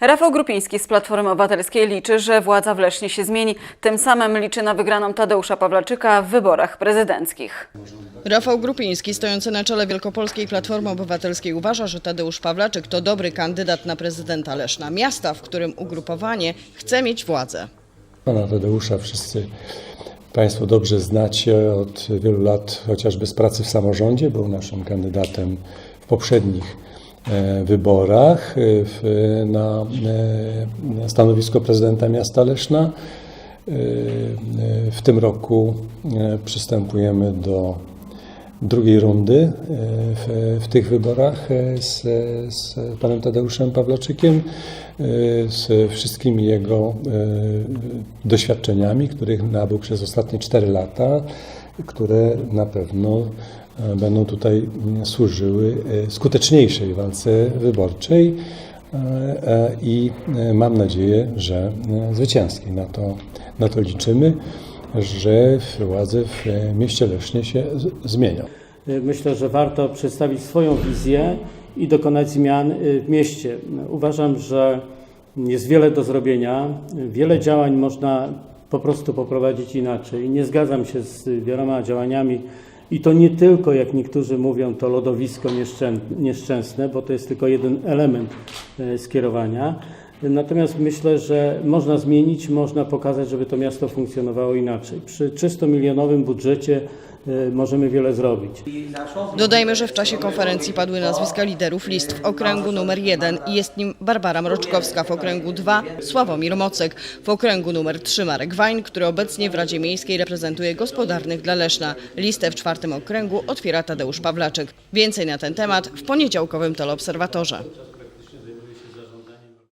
Rafał Grupiński z Platformy Obywatelskiej liczy, że władza w Lesznie się zmieni. Tym samym liczy na wygraną Tadeusza Pawlaczyka w wyborach prezydenckich. Rafał Grupiński, stojący na czele Wielkopolskiej Platformy Obywatelskiej, uważa, że Tadeusz Pawlaczyk to dobry kandydat na prezydenta Leszna, miasta, w którym ugrupowanie chce mieć władzę. Pana Tadeusza wszyscy Państwo dobrze znacie od wielu lat, chociażby z pracy w samorządzie. Był naszym kandydatem w poprzednich wyborach e, w, na e, stanowisko prezydenta miasta Leszna. E, e, W tym roku e, przystępujemy do drugiej rundy e, w, w tych wyborach e, z, z panem Tadeuszem Pawlaczykiem, e, z wszystkimi jego e, doświadczeniami, których nabył przez ostatnie 4 lata, które na pewno e, będą tutaj mm, służyły e, skuteczniejszej walce wyborczej e, i mam nadzieję, że zwycięskiej. Na to, na to liczymy że władze w mieście Lesznie się zmienią. Myślę, że warto przedstawić swoją wizję i dokonać zmian w mieście. Uważam, że jest wiele do zrobienia, wiele działań można po prostu poprowadzić inaczej. Nie zgadzam się z wieloma działaniami i to nie tylko, jak niektórzy mówią, to lodowisko nieszczę- nieszczęsne, bo to jest tylko jeden element e, skierowania. Natomiast myślę, że można zmienić, można pokazać, żeby to miasto funkcjonowało inaczej. Przy 300-milionowym budżecie e, możemy wiele zrobić. Dodajmy, że w czasie konferencji padły nazwiska liderów list w okręgu numer 1 i jest nim Barbara Mroczkowska, w okręgu 2 Sławomir Mocek, w okręgu numer 3 Marek Wajn, który obecnie w Radzie Miejskiej reprezentuje gospodarnych dla Leszna. Listę w czwartym okręgu otwiera Tadeusz Pawlaczyk. Więcej na ten temat w poniedziałkowym teleobserwatorze.